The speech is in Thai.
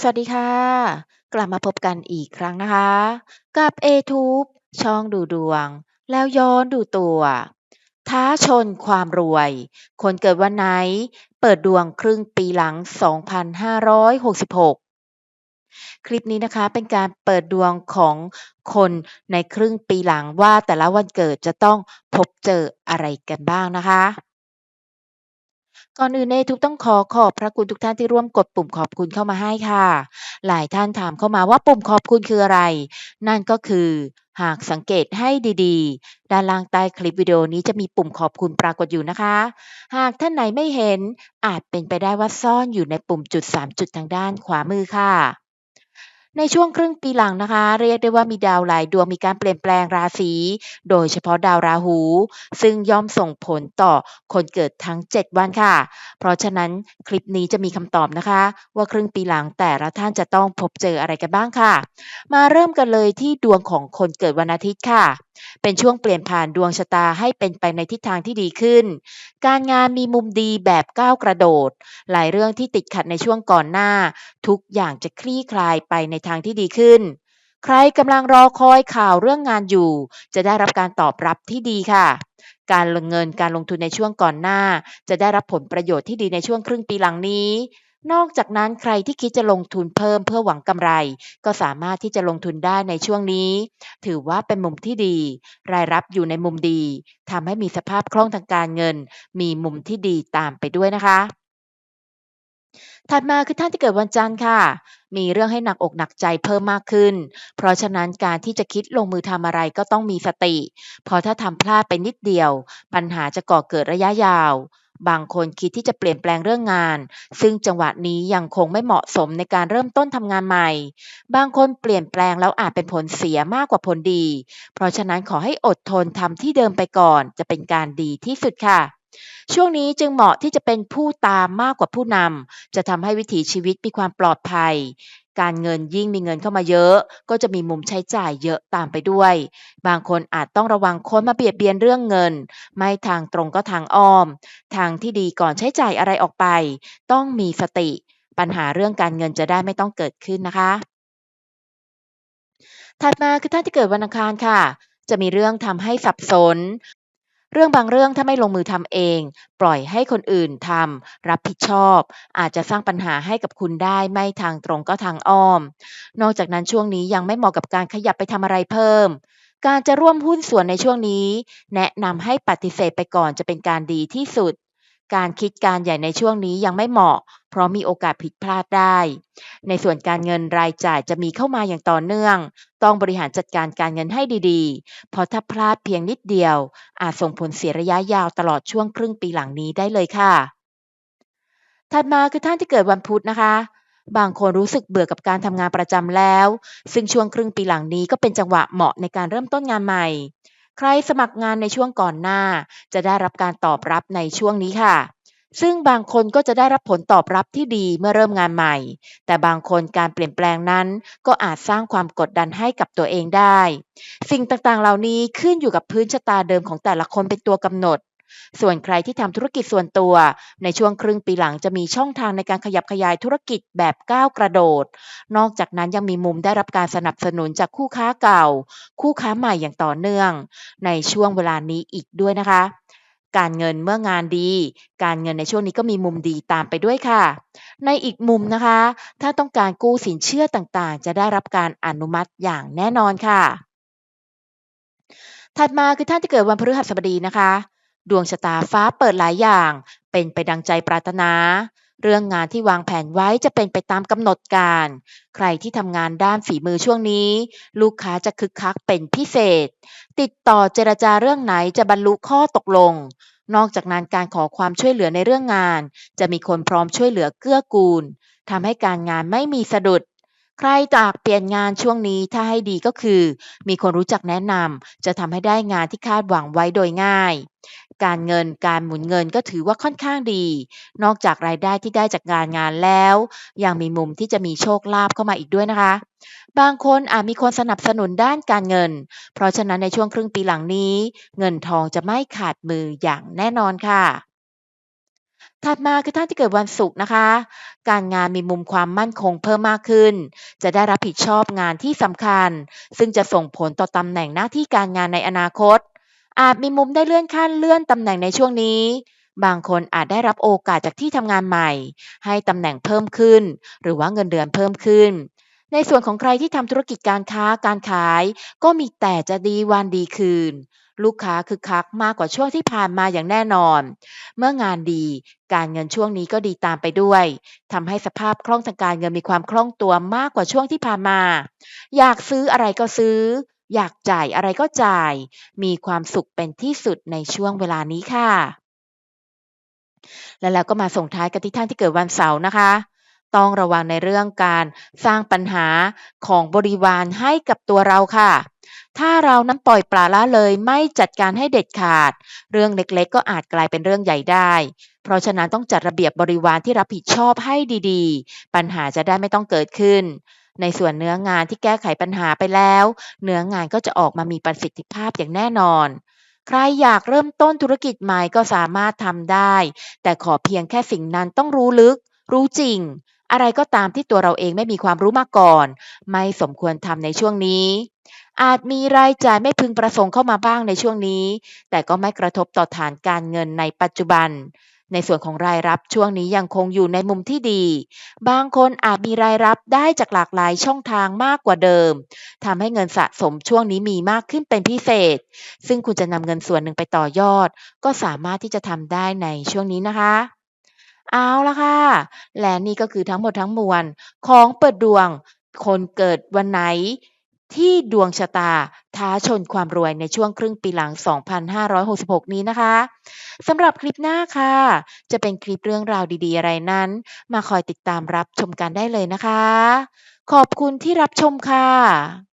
สวัสดีค่ะ กลับมาพบกันอีกครั้งนะคะ กับ A-Tube ช่องดูดวง แล้วย้อนดูตัว ท้าชนความรวย คนเกิดวันไหน เปิดดวงครึ่งปีหลัง 2566 คลิปนี้นะคะเป็นการเปิดดวงของคนในครึ่งปีหลังว่าแต่ละวันเกิดจะต้องพบเจออะไรกันบ้างนะคะ ก่อนอื่นเนทุกต้องขอขอบพระคุณทุกท่านที่ร่วมกดปุ่มขอบคุณเข้ามาให้ค่ะ หลายท่านถามเข้ามาว่าปุ่มขอบคุณคืออะไร นั่นก็คือหากสังเกตให้ดีๆ ด้านล่างใต้คลิปวิดีโอนี้จะมีปุ่มขอบคุณปรากฏอยู่นะคะ หากท่านไหนไม่เห็นอาจเป็นไปได้ว่าซ่อนอยู่ในปุ่มจุด 3 จุดทางด้านขวามือค่ะ ในช่วงครึ่งปีหลังนะคะ เรียกได้ว่ามีดาวหลายดวงมีการเปลี่ยนแปลงราศีโดยเฉพาะดาวราหู ซึ่งย่อมส่งผลต่อคนเกิดทั้ง 7 วันค่ะ เพราะฉะนั้นคลิปนี้จะมีคำตอบนะคะ ว่าครึ่งปีหลังแต่ละท่านจะต้องพบเจออะไรกันบ้างค่ะ มาเริ่มกันเลยที่ดวงของคนเกิดวันอาทิตย์ค่ะ เป็นช่วงเปลี่ยนผ่านดวงชะตาให้เป็นไปในทิศทางที่ดีขึ้น การงานมีมุมดีแบบก้าวกระโดด หลายเรื่องที่ติดขัดในช่วงก่อนหน้า ทุกอย่างจะคลี่คลายไปในทางที่ดีขึ้น ใครกำลังรอคอยข่าวเรื่องงานอยู่ จะได้รับการตอบรับที่ดีค่ะการลงเงินการลงทุนในช่วงก่อนหน้า จะได้รับผลประโยชน์ที่ดีในช่วงครึ่งปีหลังนี้ นอกจากนั้นใครที่คิดจะลงทุนเพิ่มเพื่อหวังกำไร ก็สามารถที่จะลงทุนได้ในช่วงนี้ ถือว่าเป็นมุมที่ดี รายรับอยู่ในมุมดีทำให้มีสภาพคล่องทางการเงิน มีมุมที่ดีตามไปด้วยนะคะถัดมาคือท่านที่เกิดวันจันทร์ค่ะ มีเรื่องให้หนักอกหนักใจเพิ่มมากขึ้น เพราะฉะนั้นการที่จะคิดลงมือทำอะไรก็ต้องมีสติ เพราะถ้าทำพลาดไปนิดเดียว ปัญหาจะก่อเกิดระยะยาว บางคนคิดที่จะเปลี่ยนแปลงเรื่องงาน ซึ่งจังหวะนี้ยังคงไม่เหมาะสมในการเริ่มต้นทำงานใหม่ บางคนเปลี่ยนแปลงแล้วอาจเป็นผลเสียมากกว่าผลดี เพราะฉะนั้นขอให้อดทนทำที่เดิมไปก่อน จะเป็นการดีที่สุดค่ะช่วงนี้จึงเหมาะที่จะเป็นผู้ตามมากกว่าผู้นำ จะทำให้วิถีชีวิตมีความปลอดภัย การเงินยิ่งมีเงินเข้ามาเยอะ ก็จะมีมุมใช้จ่ายเยอะตามไปด้วย บางคนอาจต้องระวังคนมาเบียดเบียนเรื่องเงิน ไม่ทางตรงก็ทางอ้อม ทางที่ดีก่อนใช้จ่ายอะไรออกไป ต้องมีสติ ปัญหาเรื่องการเงินจะได้ไม่ต้องเกิดขึ้นนะคะ ถัดมาคือท่านที่เกิดวันอังคารค่ะจะมีเรื่องทำให้สับสน เรื่องบางเรื่องถ้าไม่ลงมือทำเอง ปล่อยให้คนอื่นทำรับผิดชอบ อาจจะสร้างปัญหาให้กับคุณได้ไม่ทางตรงก็ทางอ้อม นอกจากนั้นช่วงนี้ยังไม่เหมาะกับการขยับไปทำอะไรเพิ่ม การจะร่วมหุ้นส่วนในช่วงนี้ แนะนำให้ปฏิเสธไปก่อนจะเป็นการดีที่สุด การคิดการใหญ่ในช่วงนี้ยังไม่เหมาะ เพราะมีโอกาสผิดพลาดได้ ในส่วนการเงินรายจ่ายจะมีเข้ามาอย่างต่อเนื่อง ต้องบริหารจัดการการเงินให้ดีๆ เพราะถ้าพลาดเพียงนิดเดียว อาจส่งผลเสียระยะยาวตลอดช่วงครึ่งปีหลังนี้ได้เลยค่ะ ถัดมาคือท่านที่เกิดวันพุธนะคะบางคนรู้สึกเบื่อกับการทำงานประจำแล้ว ซึ่งช่วงครึ่งปีหลังนี้ก็เป็นจังหวะเหมาะในการเริ่มต้นงานใหม่ ใครสมัครงานในช่วงก่อนหน้า จะได้รับการตอบรับในช่วงนี้ค่ะ ซึ่งบางคนก็จะได้รับผลตอบรับที่ดีเมื่อเริ่มงานใหม่ แต่บางคนการเปลี่ยนแปลงนั้น ก็อาจสร้างความกดดันให้กับตัวเองได้ สิ่งต่างๆ เหล่านี้ขึ้นอยู่กับพื้นชะตาเดิมของแต่ละคนเป็นตัวกำหนด ส่วนใครที่ทำธุรกิจส่วนตัว ในช่วงครึ่งปีหลังจะมีช่องทางในการขยับขยายธุรกิจแบบก้าวกระโดด นอกจากนั้นยังมีมุมได้รับการสนับสนุนจากคู่ค้าเก่า คู่ค้าใหม่อย่างต่อเนื่อง ในช่วงเวลานี้อีกด้วยนะคะ การเงินเมื่องานดี การเงินในช่วงนี้ก็มีมุมดีตามไปด้วยค่ะ ในอีกมุมนะคะ ถ้าต้องการกู้สินเชื่อต่างๆ จะได้รับการอนุมัติอย่างแน่นอนค่ะถัดมาคือท่านที่เกิดวันพฤหัสบดีนะคะ ดวงชะตาฟ้าเปิดหลายอย่าง เป็นไปดังใจปรารถนา เรื่องงานที่วางแผนไว้จะเป็นไปตามกำหนดการ ใครที่ทำงานด้านฝีมือช่วงนี้ ลูกค้าจะคึกคักเป็นพิเศษ ติดต่อเจรจาเรื่องไหนจะบรรลุข้อตกลง นอกจากนั้นการขอความช่วยเหลือในเรื่องงาน จะมีคนพร้อมช่วยเหลือเกื้อกูลทำให้การงานไม่มีสะดุดใครจากเปลี่ยนงานช่วงนี้ถ้าให้ดีก็คือ มีคนรู้จักแนะนำจะทำให้ได้งานที่คาดหวังไว้โดยง่าย การเงินการหมุนเงินก็ถือว่าค่อนข้างดี นอกจากรายได้ที่ได้จากงานงานแล้ว ยังมีมุมที่จะมีโชคลาภเข้ามาอีกด้วยนะคะ บางคนอาจมีคนสนับสนุนด้านการเงิน เพราะฉะนั้นในช่วงครึ่งปีหลังนี้ เงินทองจะไม่ขาดมืออย่างแน่นอนค่ะถัดมาคือท่านที่เกิดวันศุกร์นะคะ การงานมีมุมความมั่นคงเพิ่มมากขึ้น จะได้รับผิดชอบงานที่สำคัญ ซึ่งจะส่งผลต่อตำแหน่งหน้าที่การงานในอนาคต อาจมีมุมได้เลื่อนขั้นเลื่อนตำแหน่งในช่วงนี้ บางคนอาจได้รับโอกาสจากที่ทำงานใหม่ ให้ตำแหน่งเพิ่มขึ้น หรือว่าเงินเดือนเพิ่มขึ้น ในส่วนของใครที่ทำธุรกิจการค้าการขาย ก็มีแต่จะดีวันดีคืน ลูกค้าคึกคักมากกว่าช่วงที่ผ่านมาอย่างแน่นอน เมื่องานดี การเงินช่วงนี้ก็ดีตามไปด้วยทำให้สภาพคล่องทางการเงินมีความคล่องตัวมากกว่าช่วงที่ผ่านมา อยากซื้ออะไรก็ซื้อ อยากจ่ายอะไรก็จ่าย มีความสุขเป็นที่สุดในช่วงเวลานี้ค่ะ และแล้วก็มาส่งท้ายกันที่ท่านที่เกิดวันเสาร์นะคะ ต้องระวังในเรื่องการสร้างปัญหาของบริวารให้กับตัวเราค่ะ ถ้าเรานั้นปล่อยปละละเลยไม่จัดการให้เด็ดขาด เรื่องเล็กๆ ก็อาจกลายเป็นเรื่องใหญ่ได้ เพราะฉะนั้นต้องจัดระเบียบบริวารที่รับผิดชอบให้ดีๆ ปัญหาจะได้ไม่ต้องเกิดขึ้น ในส่วนเนื้องานที่แก้ไขปัญหาไปแล้ว เนื้องานก็จะออกมามีประสิทธิภาพอย่างแน่นอน ใครอยากเริ่มต้นธุรกิจใหม่ก็สามารถทำได้ แต่ขอเพียงแค่สิ่งนั้นต้องรู้ลึก รู้จริง อะไรก็ตามที่ตัวเราเองไม่มีความรู้มาก่อน ไม่สมควรทำในช่วงนี้อาจมีรายจ่ายไม่พึงประสงค์เข้ามาบ้างในช่วงนี้ แต่ก็ไม่กระทบต่อฐานการเงินในปัจจุบัน ในส่วนของรายรับช่วงนี้ยังคงอยู่ในมุมที่ดี บางคนอาจมีรายรับได้จากหลากหลายช่องทางมากกว่าเดิมทำให้เงินสะสมช่วงนี้มีมากขึ้นเป็นพิเศษ ซึ่งคุณจะนำเงินส่วนหนึ่งไปต่อยอด ก็สามารถที่จะทำได้ในช่วงนี้นะคะเอาละค่ะ และนี่ก็คือทั้งหมดทั้งมวลของเปิดดวง คนเกิดวันไหน ที่ดวงชะตาท้าชนความรวยในช่วงครึ่งปีหลัง 2566 นี้นะคะสำหรับคลิปหน้าค่ะ จะเป็นคลิปเรื่องราวดีๆ อะไรนั้น มาคอยติดตามรับชมกันได้เลยนะคะ ขอบคุณที่รับชมค่ะ